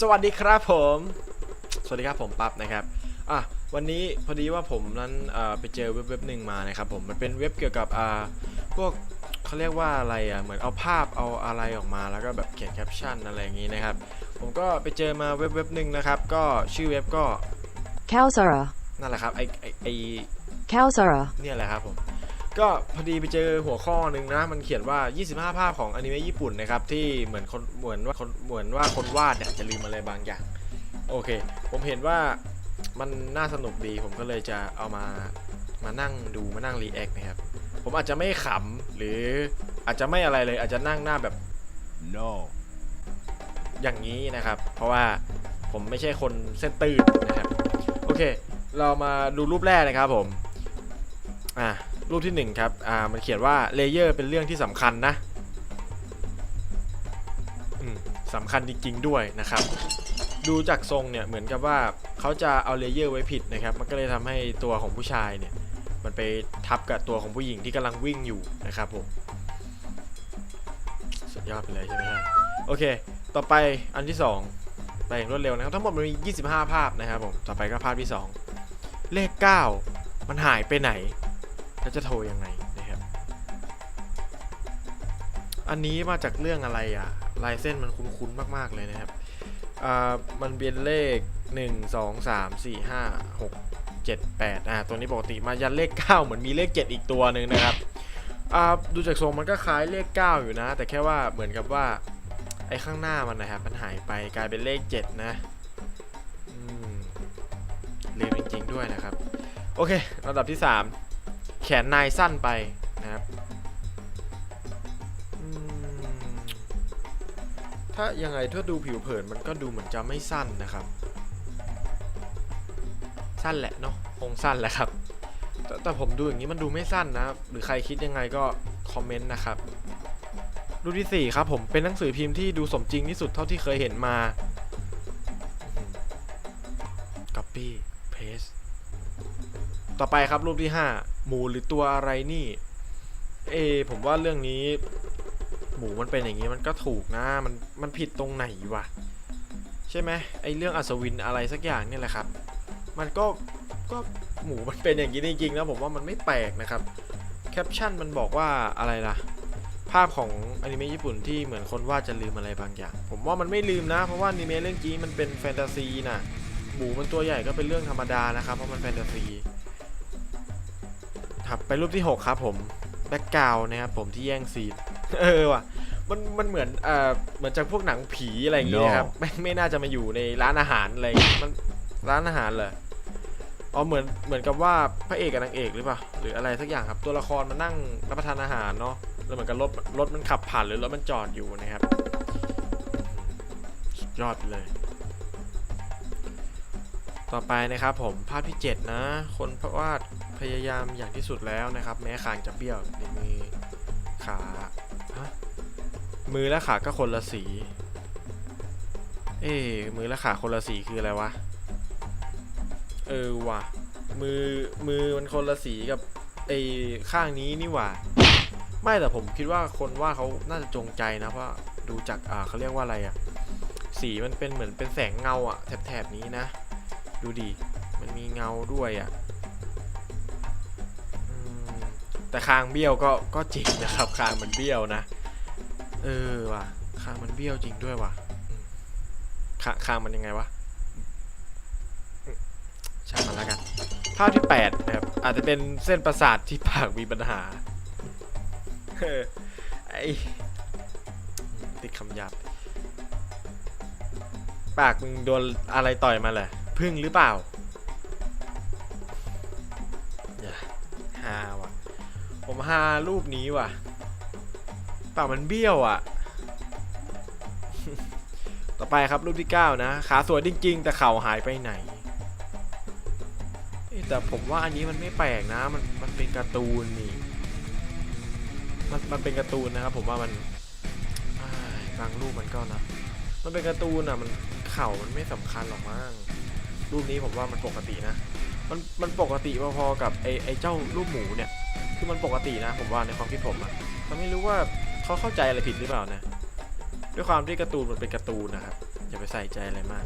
สวัสดีครับผม สวัสดีครับผมปั๊บนะครับ อะ วันนี้พอดีว่าผมนั้นเอ่อไปเจอเว็บเว็บหนึ่งมานะครับผม มันเป็นเว็บเกี่ยวกับอ่าพวกเขาเรียกว่าอะไรอะ เหมือนเอาภาพเอาอะไรออกมาแล้วก็แบบเขียนแคปชั่นอะไรอย่างนี้นะครับ ผมก็ไปเจอมาเว็บเว็บหนึ่งนะครับ ก็ชื่อเว็บก็ Kalsara, นั่นแหละครับ ไอไอไอ Kalsara, เนี่ยแหละครับผม ก็พอดีไปเจอหัวข้อหนึ่งนะ มันเขียนว่า 25 ภาพของอนิเมะญี่ปุ่นนะครับ ที่เหมือนคนเหมือนว่าคนเหมือนว่าคนวาดเนี่ยจะลืมอะไรบางอย่าง โอเค ผมเห็นว่ามันน่าสนุกดีผมก็เลยจะเอามามานั่งดูมานั่งรีแอคนะครับ ผมอาจจะไม่ขำหรืออาจจะไม่อะไรเลย อาจจะนั่งหน้าแบบ No. อย่างนี้นะครับ เพราะว่าผมไม่ใช่คนเส้นตื่นนะครับ โอเค เรามาดูรูปแรกนะครับผม อ่า รูปที่หนึ่งครับ อ่า มันเขียนว่าเลเยอร์เป็นเรื่องที่สำคัญนะอืมสำคัญจริงๆด้วยนะครับ ดูจากทรงเนี่ยเหมือนกับว่าเขาจะเอาเลเยอร์ไว้ผิดนะครับ มันก็เลยทำให้ตัวของผู้ชายเนี่ย มันไปทับกับตัวของผู้หญิงที่กำลังวิ่งอยู่นะครับผม สุดยอดไปเลยใช่ไหมครับโอเค ต่อไปอันที่ 2 ไปอย่างรวดเร็วนะครับทั้งหมดมันมี 25 ภาพนะครับผม ต่อไปก็ภาพที่ 2 เลข 9 มันหายไปไหน แล้วจะโทรยังไงนะครับ อันนี้มาจากเรื่องอะไรอะ ลายเส้นมันคุ้นๆมาก ๆ เลยนะครับ อ่า มันเป็นเลข 1 2 3 4 5 6 7 8อ่า ตัวนี้ปกติมายันเลข 9 เหมือนมีเลข 7 อีกตัวหนึ่งนะครับ อ่า ดูจากทรงมันก็คล้ายเลข 9 อยู่นะ แต่แค่ว่าเหมือนกับว่า ไอ้ข้างหน้ามันนะครับ มันหายไปกลายเป็นเลข 7 นะอืมลืมจริงๆด้วยนะครับ โอเคลำดับที่ 3 แขนนายสั้นไปนะครับถ้ายังไงถ้าดูผิวเผินมันก็ดูเหมือนจะไม่สั้นนะครับ สั้นแหละเนาะคงสั้นแหละครับแต่แต่ผมดูอย่างนี้มันดูไม่สั้นนะหรือใครคิดยังไงก็คอมเมนต์นะครับรูปที่4ครับผมเป็นหนังสือพิมพ์ที่ดูสมจริงที่สุดเท่าที่เคยเห็นมา copy paste ต่อไปครับรูปที่ 5 หมูหรือตัวอะไรนี่ เอ ผมว่าเรื่องนี้ หมูมันเป็นอย่างนี้มันก็ถูกนะ มันมันผิดตรงไหนวะใช่ไหมไอเรื่องอัศวินอะไรสักอย่างนี่แหละครับ มันก็ก็หมูมันเป็นอย่างนี้จริงๆนะผมว่ามันไม่แปลกนะครับแคปชั่นมันบอกว่าอะไรล่ะ ภาพของอนิเมะญี่ปุ่นที่เหมือนคนว่าจะลืมอะไรบางอย่าง ผมว่ามันไม่ลืมนะ เพราะว่าอนิเมะเรื่องนี้มันเป็นแฟนตาซีนะหมูมันตัวใหญ่ก็เป็นเรื่องธรรมดานะครับเพราะมันแฟนตาซี ครับ ไปรูปที่ 6 ครับผมแบ็กกราวนะครับผมที่แย่งซีนเออว่ะมันมันเหมือนเอ่อเหมือนจากพวกหนังผีอะไรอย่างเงี้ยครับไม่ไม่น่าจะมาอยู่ในร้านอาหารอะไรอย่างเงี้ยมันร้านอาหารเหรออ๋อเหมือนเหมือนกับว่าพระเอกกับนางเอกหรือเปล่าหรืออะไรสักอย่างครับ ตัวละครมานั่งรับประทานอาหารเนาะแล้วเหมือนกับรถรถมันขับผ่านหรือรถมันจอดอยู่นะครับสุดยอดไปเลย ต่อไปนะครับผมภาพที่ 7 นะ คนวาด พยายามอย่างที่สุดแล้วนะครับ แม้คางจะเบี้ยวในมือขาฮะมือและขาก็คนละสี เอ้มือและขาคนละสีคืออะไรวะ เออว่ะ มือมือมันคนละสีกับไอ้ข้างนี้นี่หว่า ไม่แต่ผมคิดว่าคนว่าเขาน่าจะจงใจนะเพราะดูจากอ่าเขาเรียกว่าอะไรอะสีมันเป็นเหมือนเป็นแสงเงาอะแถบๆนี้นะ ดูดิ มันมีเงาด้วยอะ แต่คางเบี้ยวก็ก็จริงนะครับ คางมันเบี้ยวนะ เออว่ะคางมันเบี้ยวจริงด้วยว่ะอืมขาคางมันยังไงวะอืมช่างมันแล้วกัน ภาพที่8นะครับอาจจะเป็นเส้นประสาทที่ปากมีปัญหาเออไอติดคำหยาบปากมึงโดนอะไรต่อยมาเหรอพึ่งหรือเปล่าอย่าฮาว่ะ ผมฮารูปนี้ว่ะปากมันเบี้ยวอะ ต่อไปครับรูปที่ 9 นะ ขาสวยจริง ๆ แต่เข่าหายไปไหนเอ๊ะแต่ผมว่าอันนี้มันไม่แปลกนะ มันมันเป็นการ์ตูนนี่ มันมันเป็นการ์ตูนนะครับ ผมว่ามันบางรูปมันก็นะ มันเป็นการ์ตูนอะ มันเข่ามันไม่สำคัญหรอกมั้ง รูปนี้ผมว่ามันปกตินะ มันมันปกติพอๆกับไอไอเจ้ารูปหมูเนี่ย คือมันปกตินะ ผมว่าในความคิดผมอะแต่ไม่รู้ว่าเขาเข้าใจอะไรผิดหรือเปล่านะ ด้วยความที่การ์ตูนมันเป็นการ์ตูนนะครับอย่าไปใส่ใจอะไรมาก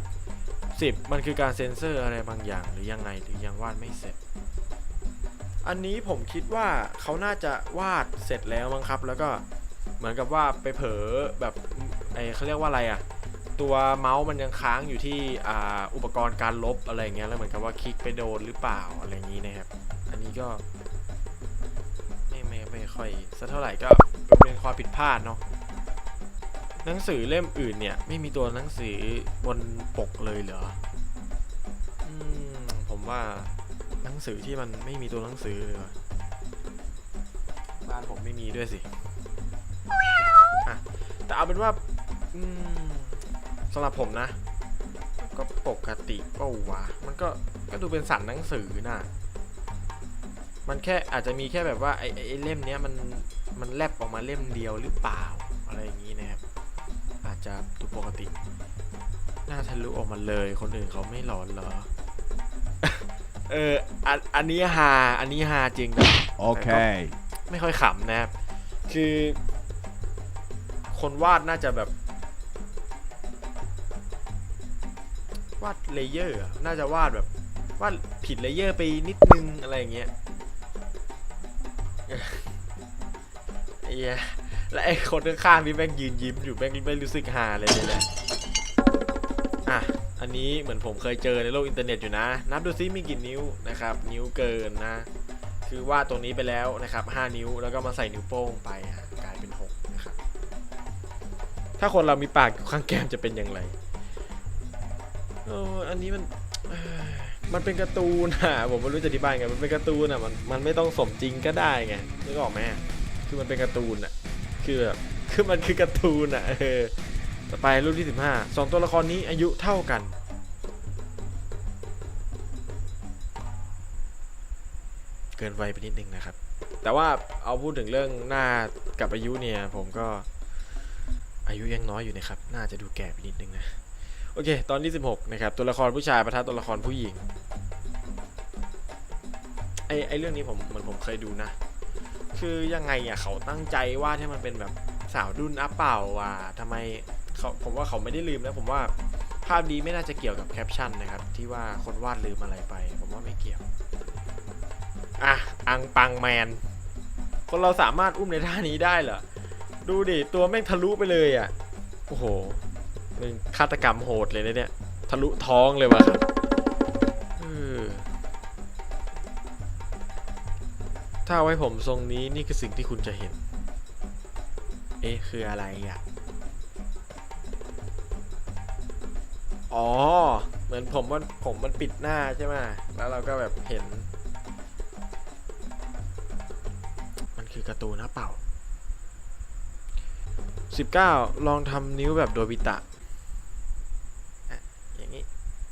สิบมันคือการเซ็นเซอร์อะไรบางอย่างหรือยังไงหรือยังวาดไม่เสร็จ อันนี้ผมคิดว่าเขาน่าจะวาดเสร็จแล้วมั้งครับ แล้วก็เหมือนกับว่าไปเผลอแบบไอเขาเรียกว่าอะไรอะตัวเมาส์มันยังค้างอยู่ที่อ,อุปกรณ์การลบอะไรเงี้ยแล้วเหมือนกับว่าคลิกไปโดนหรือเปล่าอะไรอย่างนี้นะครับ อันนี้ก็ ค่อยสักเท่าไหร่ก็เป็นความผิดพลาดเนาะหนังสือเล่มอื่นเนี่ย ไม่มีตัวหนังสือบนปกเลยเหรออืมผมว่าหนังสือที่มันไม่มีตัวหนังสือเลยบ้านผมไม่มีด้วยสิอะแต่เอาเป็นว่าสำหรับผมนะ ก็ปกติเป้าวะมันก็ก็ดูเป็นสันหนังสือน่ะ มันแค่อาจจะมีแค่แบบว่าไอ้ไอ้ไอ้เล่มเนี้ยมันมันแลบออกมาเล่มเดียวหรือเปล่าอะไรอย่างนี้นะครับ อาจจะดูปกติ หน้าทะลุออกมาเลยคนอื่นเขาไม่หลอนเหรอ เอออันอันนี้ฮาอันนี้ฮาจริงนะ Okay. ไม่ค่อยขำนะครับ คือ คนวาดน่าจะแบบ วาดเลเยอร์อะน่าจะวาดแบบวาดผิดเลเยอร์ไปนิดนึงอะไรอย่างเงี้ย ไอ้เหี้ยและไอ้คนข้างๆนี่แม่งยืนยิ้มอยู่แม่งไม่รู้สึกฮาเลยเลยแหละอะ อันนี้เหมือนผมเคยเจอในโลกอินเทอร์เน็ตอยู่นะ นับดูซิมีกี่นิ้วนะครับ นิ้วเกินนะ คือวาดตรงนี้ไปแล้วนะครับ 5 นิ้วแล้วก็มาใส่นิ้วโป้งไปอะกลายเป็น 6 นะครับ ถ้าคนเรามีปากอยู่ข้างแก้มจะเป็นอย่างไรเอออันนี้มันเมันเป็นการ์ตูนอะผมไม่รู้จะอธิบายไงมันเป็นการ์ตูนอะมันมันไม่ต้องสมจริงก็ได้ไงนึกออกไหมคือมันเป็นการ์ตูนอะคือแบบคือมันคือการ์ตูนอะเออต่อไปรูปที่ 15สองตัวละครนี้อายุเท่ากัน เกินวัยไปนิดนึงนะครับ แต่ว่าเอาพูดถึงเรื่องหน้ากับอายุเนี่ย ผมก็อายุยังน้อยอยู่นะครับ น่าจะดูแก่ไปนิดนึงนะ โอเค ตอนที่ 16 นะครับ ตัวละครผู้ชายประทะตัวละครผู้หญิง ไอไอเรื่องนี้ผมเหมือนผมเคยดูนะ คือยังไงอะเขาตั้งใจวาดให้มันเป็นแบบสาวดุนอัพเปล่าว่ะทำไมเขาผมว่าเขาไม่ได้ลืมนะผมว่าภาพนี้ไม่น่าจะเกี่ยวกับแคปชั่นนะครับ ที่ว่าคนวาดลืมอะไรไป ผมว่าไม่เกี่ยว อะ อังปังแมน คนเราสามารถอุ้มในท่านี้ได้เหรอ ดูดิ ตัวแม่งทะลุไปเลยอะ โอ้โห มันฆาตกรรมโหดเลยนะเนี่ย ทะลุท้องเลยว่ะครับถ้าไว้ผมทรงนี้นี่คือสิ่งที่คุณจะเห็น เอ๊ะ คืออะไรอะ อ๋อ เหมือนผมมันผมมันปิดหน้าใช่ไหม แล้วเราก็แบบเห็น มันคือการ์ตูนนะเปล่า 19 ลองทำนิ้วแบบโดบิตะ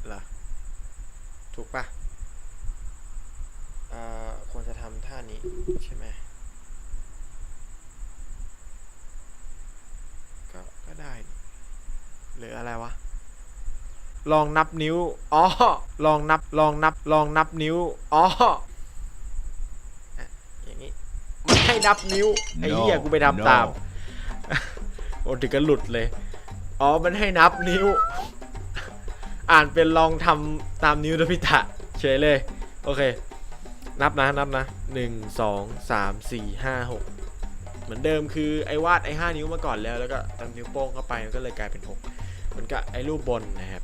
เหรอ ถูกปะอ่าควรจะทำท่านี้ใช่ไหมก็ก็ได้นี่หรืออะไรวะ ลองนับนิ้ว อ๋อ ลองนับ ลองนับ ลองนับนิ้ว อ๋ออะอย่างนี้มันให้นับนิ้ว ไอ้เหี้ย No, กูไปทำตาม no. โอ้ถึงกันหลุดเลย อ๋อ มันให้นับนิ้ว อ่านเป็นลองทำตามนิ้วนะพิตะเฉยเลย โอเค นับนะนับนะหนึ่งสองสามสี่ห้าหกเหมือนเดิมคือไอ้วาดไอ้ห้านิ้วมาก่อนแล้วแล้วก็ตามนิ้วโป้งเข้าไปมันก็เลยกลายเป็นหกมันก็ไอ้รูปบนนะครับ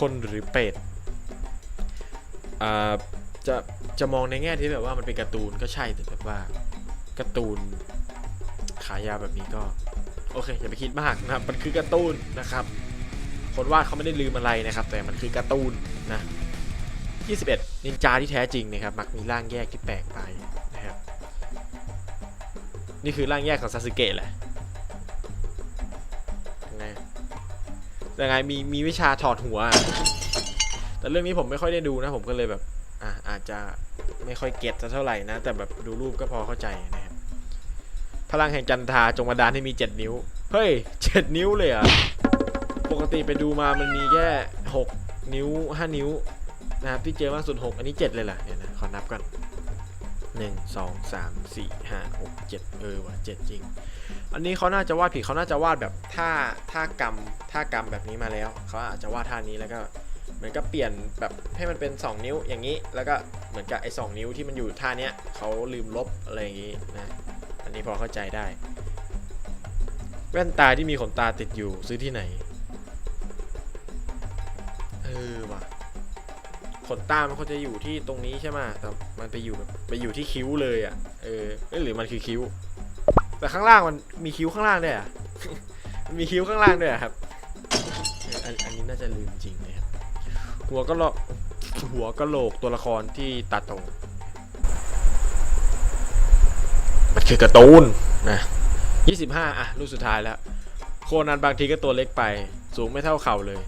คนหรือเป็ดอ่าจะจะมองในแง่ที่แบบว่ามันเป็นการ์ตูนก็ใช่แต่แบบว่าการ์ตูนขายาวแบบนี้ก็ โอเคอย่าไปคิดมากนะครับ มันคือการ์ตูนนะครับ คนวาดเขาไม่ได้ลืมอะไรนะครับ แต่มันคือการ์ตูนนะ21 นินจาที่แท้จริงนะครับ มักมีร่างแยกที่แปลกไปนะครับ นี่คือร่างแยกของซาสึเกะแหละยังไงยังไงมีมีวิชาถอดหัว แต่เรื่องนี้ผมไม่ค่อยได้ดูนะ ผมก็เลยแบบอะอาจจะไม่ค่อยเก็ตเท่าไหร่นะ แต่แบบดูรูปก็พอเข้าใจนะครับ พลังแห่งจันทาจงบันดาลให้มี 7 นิ้ว เฮ้ย 7 นิ้วเลยอะ ปกติไปดูมามันมีแค่ 6 นิ้ว 5 นิ้วนะครับที่เจอมากสุด 6 อันนี้ 7 เลยเหรอเนี่ยนะขอนับก่อน1 2 3 4 5 6 7 เออว่ะ7จริง อันนี้เขาน่าจะวาดผิดเขาน่าจะวาดแบบท่าท่ากรรมท่ากรรมแบบนี้มาแล้วเขาอาจจะวาดท่านี้แล้วก็เหมือนกับเปลี่ยนแบบให้มันเป็น 2 นิ้วอย่างนี้ แล้วก็เหมือนกับไอ้สนิ้วที่มันอยู่ท่าเนี้ยเขาลืมลบอะไรอย่างนี้นะอันนี้พอเข้าใจได้ แว่นตาที่มีขนตาติดอยู่ซื้อที่ไหน ออว่ะขนตามันควรจะอยู่ที่ตรงนี้ใช่ไหมแต่มันไปอยู่แบบไปอยู่ที่คิ้วเลยอะ เออเอ้ยหรือมันคือคิ้ว แต่ข้างล่างมันมีคิ้วข้างล่างด้วยอะมันมีคิ้วข้างล่างด้วยอะครับเอออันอันนี้น่าจะลืมจริงนะครับ หัวก็โหลกหัวก็โหลกตัวละครที่ตาโตมันคือการ์ตูนนะ25 อะ รูปสุดท้ายแล้ว โคนันบางทีก็ตัวเล็กไป สูงไม่เท่าเข่าเลย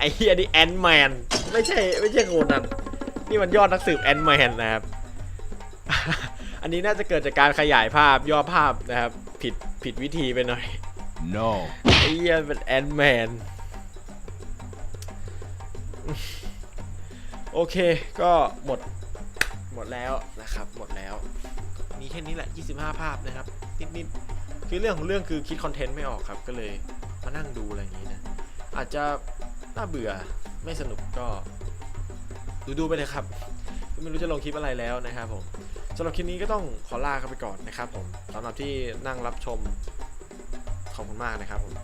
ไอ้เฮียนี่แอนแมนไม่ใช่ไม่ใช่โคนันนี่มันยอดนักสืบแอนแมนนะครับ อันนี้น่าจะเกิดจากการขยายภาพย่อภาพนะครับผิดผิดวิธีไปหน่อย No. ไอ้เหี้ยเป็นแอนแมนโอเคก็หมดหมดแล้วนะครับ หมดแล้วมีแค่นี้แหละ 25 ภาพนะครับ นิดๆคือเรื่องของเรื่องคือคิดคอนเทนต์ไม่ออกครับ ก็เลยมานั่งดูอะไรอย่างนี้นะ อาจจะ น่าเบื่อไม่สนุกก็ดูดูๆไปเลยครับ ไม่รู้จะลงคลิปอะไรแล้วนะครับผมสำหรับคลิปนี้ก็ต้องขอลากันไปก่อนนะครับผมสำหรับที่นั่งรับชมขอบคุณมากนะครับผม